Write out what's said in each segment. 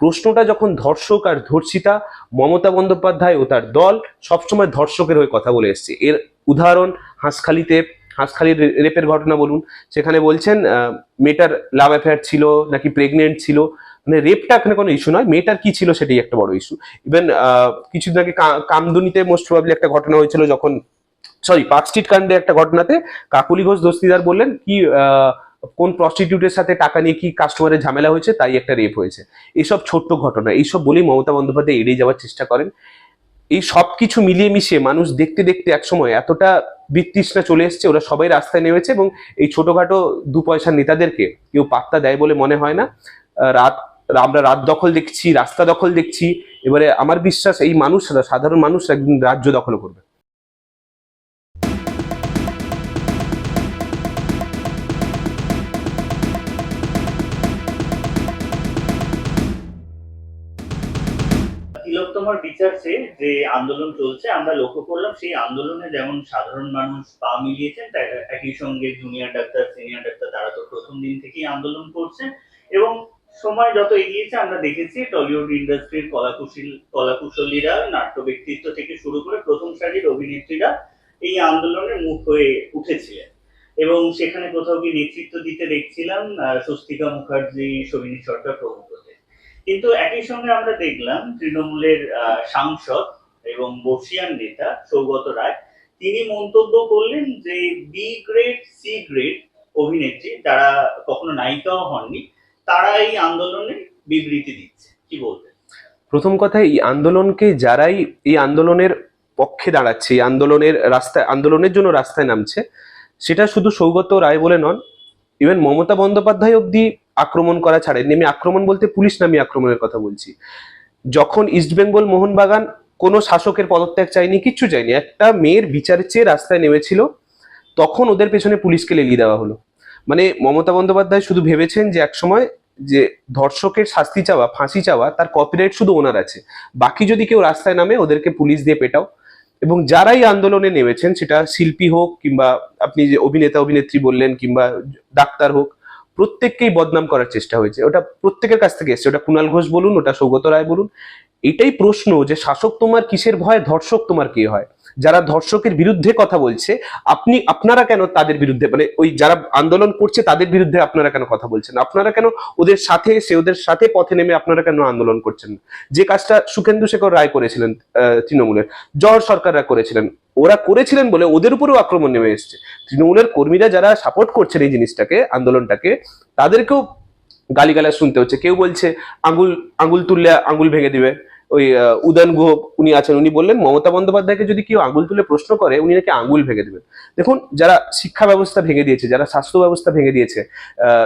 প্রশ্নটা যখন ধর্ষক আর ধর্ষিতা মমতা বন্দ্যোপাধ্যায় ও তার দল সবসময় ধর্ষকের হয়ে কথা বলে এসছে। এর উদাহরণ হাঁসখালিতে হাঁসখালির রেপের ঘটনা বলুন। সেখানে বলছেন মেয়েটার লাভ অ্যাফেয়ার ছিল নাকি প্রেগনেন্ট ছিল। মানে রেপটা এখানে কোনো ইস্যু নয় মেয়েটার কি ছিল সেটাই একটা বড় ইস্যু ইভেন কিছুদিন আগে কামদুনিতে মোস্ট প্রবাবলি একটা ঘটনা হয়েছিল যখন সরি পার্ক স্ট্রিট কাণ্ডে একটা ঘটনাতে কাকুলি ঘোষ দস্তিদার বললেন কি আহ, কোন প্রস্টিটিউটের সাথে টাকা নিয়ে কি কাস্টমারের ঝামেলা হয়েছে, তাই একটা রেপ হয়েছে। এইসব ছোট্ট ঘটনা, এইসব বলেই মমতা বন্দ্যোপাধ্যায় এড়িয়ে যাওয়ার চেষ্টা করেন। এই সব কিছু মিলিয়ে মিশিয়ে মানুষ দেখতে দেখতে একসময় এতটা বিতৃষ্ণা চলে এসছে, ওরা সবাই রাস্তায় নেমেছে এবং এই ছোটোখাটো দু পয়সার নেতাদেরকে কেউ পাত্তা দেয় বলে মনে হয় না। রাত, আমরা রাত দখল দেখছি, রাস্তা দখল দেখছি, এবারে আমার বিশ্বাস এই মানুষরা, সাধারণ মানুষ একদিন রাজ্য দখল করবে। তিলোত্তমার বিচার চেয়ে যে আন্দোলন চলছে, আমরা লক্ষ্য করলাম সেই আন্দোলনে যেমন সাধারণ মানুষ পা মিলিয়েছেন একই সঙ্গে জুনিয়র ডাক্তার সিনিয়র ডাক্তার তারা তো প্রথম দিন থেকেই আন্দোলন করছে। এবং সময় যত এগিয়েছে, আমরা দেখেছি টলিউড ইন্ডাস্ট্রির কলাকুশল, কলাকুশলীরা নাট্য ব্যক্তিত্ব থেকে শুরু করে প্রথম সারির অভিনেত্রীরা এই আন্দোলনের মুখ হয়ে উঠেছিলেন। এবং সেখানে কোথাও গিয়ে নেতৃত্ব দিতে দেখছিলাম স্বস্তিকা মুখার্জি, সবিনী সরকার প্রমুখদের কিন্তু একই সঙ্গে আমরা দেখলাম তৃণমূলের সাংসদ এবং বর্ষিয়ান নেতা সৌগত রায়, তিনি মন্তব্য করলেন যে বি গ্রেড সি গ্রেড অভিনেত্রী যারা কখনো নায়িকাও হননি, তারা এই আন্দোলনে বিবৃতি দিচ্ছে। কি বলবেন? প্রথম কথা এই আন্দোলনকে যারাই এই আন্দোলনের পক্ষে দাঁড়াচ্ছে, এই আন্দোলনের রাস্তায়, আন্দোলনের জন্য রাস্তায় নামছে, সেটা শুধু সৌগত রায় বলে নন ইভেন মমতা বন্দ্যোপাধ্যায় অবধি আক্রমণ করা ছাড়েননি নেমে আক্রমণ বলতে পুলিশ নামিয়ে আক্রমণের কথা বলছি। যখন ইস্টবেঙ্গল মোহনবাগান, কোনো শাসকের পদত্যাগ চাইনি কিচ্ছু চাইনি একটা মেয়ের বিচারের চেয়ে রাস্তায় নেমেছিল, তখন ওদের পেছনে পুলিশকে লেলিয়ে দেওয়া হলো। মানে মমতা বন্দ্যোপাধ্যায় শুধু ভেবেছেন যে একসময় যে ধর্ষকের শাস্তি চাওয়া, ফাঁসি চাওয়া, তার কপিরাইট শুধু ওনার আছে। বাকি যদি কেউ রাস্তায় নামে, ওদেরকে পুলিশ দিয়ে পেটাও। এবং যারাই আন্দোলনে নেমেছেন, সেটা শিল্পী হোক কিংবা আপনি যে অভিনেতা, অভিনেত্রী বললেন কিংবা ডাক্তার হোক প্রত্যেককেই বদনাম করার চেষ্টা হয়েছে। ওটা প্রত্যেকের কাছ থেকে এসছে। ওটা কুণাল ঘোষ বলুন, ওটা সৌগত রায় বলুন এটাই প্রশ্ন যে শাসক তোমার কিসের ভয়, ধর্ষক তোমার কে হয়? যারা ধর্ষকের বিরুদ্ধে কথা বলছে, আপনি, আপনারা কেন তাদের বিরুদ্ধে মানে ওই যারা আন্দোলন করছে তাদের বিরুদ্ধে আপনারা কেন কথা বলছেন? আপনারা কেন ওদের সাথে এসে, ওদের সাথে পথে নেমে আপনারা কেন আন্দোলন করছেন? যে কাজটা সুখেন্দু শেখর রায় করেছিলেন তৃণমূলের জহর সরকাররা করেছিলেন, ওরা করেছিলেন বলে ওদের উপরেও আক্রমণ নেমে এসছে। তৃণমূলের কর্মীরা যারা সাপোর্ট করছেন এই জিনিসটাকে, আন্দোলনটাকে, তাদেরকেও গালিগালাজ শুনতে হচ্ছে। কেউ বলছে আঙ্গুল আঙ্গুল তুললে আঙ্গুল ভেঙে দিবে। ওই উদয়ন গুহ উনি আছেন, উনি বললেন, মমতা বন্দ্যোপাধ্যায়কে যদি কেউ আঙ্গুল তুলে প্রশ্ন করে, উনি নাকি আঙ্গুল ভেঙে দেবেন। দেখুন, যারা শিক্ষা ব্যবস্থা ভেঙে দিয়েছে, যারা স্বাস্থ্য ব্যবস্থা ভেঙে দিয়েছে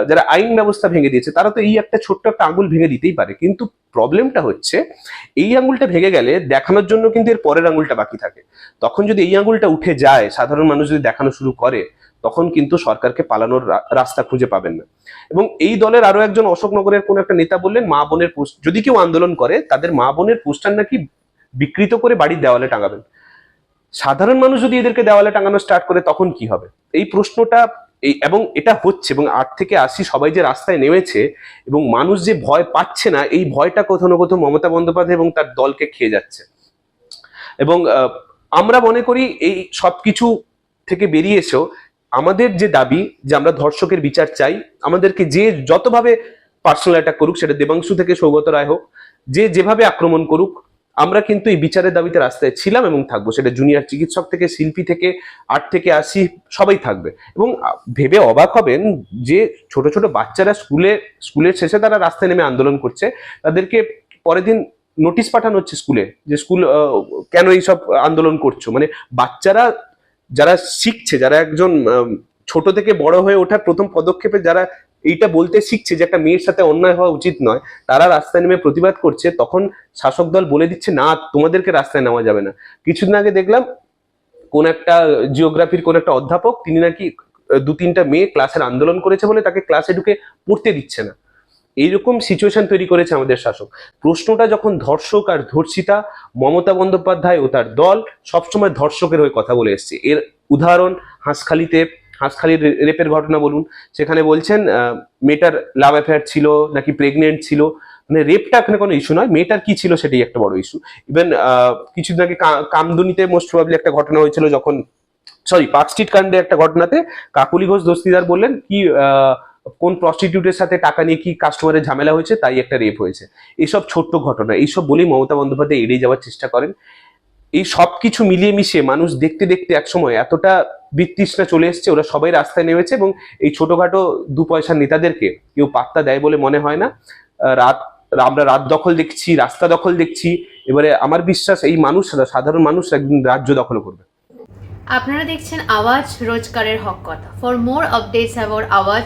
যারা আইন ব্যবস্থা ভেঙে দিয়েছে, তারা তো এই একটা ছোট্ট একটা আঙ্গুল ভেঙে দিতেই পারে। কিন্তু প্রবলেমটা হচ্ছে, এই আঙ্গুলটা ভেঙে গেলে দেখানোর জন্য কিন্তু এর পরের আঙ্গুলটা বাকি থাকে। তখন যদি এই আঙ্গুলটা উঠে যায়, সাধারণ মানুষ যদি দেখানো শুরু করে তখন কিন্তু সরকারকে পালানোর রাস্তা খুঁজে পাবেন না। এবং এই দলের আরও একজন অশোকনগরের কোন একটা নেতা বললেন, মা বোনের যদি কেউ আন্দোলন করে, তাদের মা বোনের পোস্টার নাকি বিকৃত করে বাড়ির দেওয়ালে টাঙাবেন। সাধারণ মানুষ যদি এদেরকে দেওয়ালে টাঙানো স্টার্ট করে, তখন কি হবে? এই প্রশ্নটা এবং এটা হচ্ছে এবং আট থেকে আশি সবাই যে রাস্তায় নেমেছে এবং মানুষ যে ভয় পাচ্ছে না, এই ভয়টা কোথাও না কোথাও মমতা বন্দ্যোপাধ্যায় এবং তার দলকে খেয়ে যাচ্ছে। এবং আমরা মনে করি এই সবকিছু থেকে বেরিয়ে এসেও আমাদের যে দাবি যে আমরা ধর্ষকের বিচার চাই, আমাদেরকে যে যতভাবে পার্সোনাল অ্যাটাক করুক, সেটা দেবাংশু থেকে সৌগত রায় হোক, যে যেভাবে আক্রমণ করুক, আমরা কিন্তু এই বিচারের দাবিতে রাস্তায় ছিলাম এবং থাকব। সেটা জুনিয়র চিকিৎসক থেকে, শিল্পী থেকে আট থেকে আশি সবাই থাকবে। এবং ভেবে অবাক হবেন যে ছোট ছোট বাচ্চারা স্কুলে, স্কুলের শেষে তারা রাস্তায় নেমে আন্দোলন করছে। তাদেরকে পরের দিন নোটিশ পাঠানো হচ্ছে স্কুলে যে স্কুল কেন এইসব আন্দোলন করছ? মানে বাচ্চারা যারা শিখছে, যারা একজন ছোট থেকে বড় হয়ে ওঠার প্রথম পদক্ষেপে যারা এইটা বলতে শিখছে যে একটা মেয়ের সাথে অন্যায় হওয়া উচিত নয়, তারা রাস্তায় নেমে প্রতিবাদ করছে, তখন শাসক দল বলে দিচ্ছে, না, তোমাদেরকে রাস্তায় নেওয়া যাবে না। কিছুদিন আগে দেখলাম, কোন একটা জিওগ্রাফির কোন একটা অধ্যাপক, তিনি নাকি দু তিনটা মেয়ে ক্লাসের আন্দোলন করেছে বলে তাকে ক্লাসে ঢুকে পড়তে দিচ্ছে না। এইরকম সিচুয়েশন তৈরি করেছে আমাদের শাসক। প্রশ্নটা যখন ধর্ষক আর ধর্ষিতা মমতা বন্দ্যোপাধ্যায় ও তার দল সবসময় ধর্ষকের হয়ে কথা বলে এসছে। এর উদাহরণ হাঁসখালিতে হাঁসখালির রেপের ঘটনা বলুন। সেখানে বলছেন মেয়েটার লাভ অ্যাফেয়ার ছিল নাকি প্রেগনেন্ট ছিল। মানে রেপটা এখানে কোনো ইস্যু নয় মেয়েটার কি ছিল সেটাই একটা বড় ইস্যু ইভেন কিছুদিন আগে কামদুনিতে মোস্ট প্রবাবলি একটা ঘটনা হয়েছিল যখন সরি পার্ক স্ট্রিট কাণ্ডে একটা ঘটনাতে কাকুলি ঘোষ দস্তিদার বললেন কি আহ, কোন প্রস্টিটিউটের সাথে টাকা নিয়ে কি কাস্টমারের ঝামেলা হয়েছে তাই একটা রেপ হয়েছে। এইসব ছোট্ট ঘটনা, এইসব বলেই মমতা বন্দ্যোপাধ্যায় এড়িয়ে যাওয়ার চেষ্টা করেন। এই সব কিছু মিলিয়ে মিশিয়ে মানুষ দেখতে দেখতে একসময় এতটা বিতৃষ্ণা চলে এসছে, ওরা সবাই রাস্তায় নেমেছে এবং এই ছোটোখাটো দু পয়সার নেতাদেরকে কেউ পাত্তা দেয় বলে মনে হয় না। রাত, আমরা রাত দখল দেখছি, রাস্তা দখল দেখছি, এবারে আমার বিশ্বাস এই মানুষরা সাধারণ মানুষ একদিন রাজ্য দখল করবে। আপনারা দেখছেন আওয়াজ রোজকারের হক কথা। For more updates about Awaaz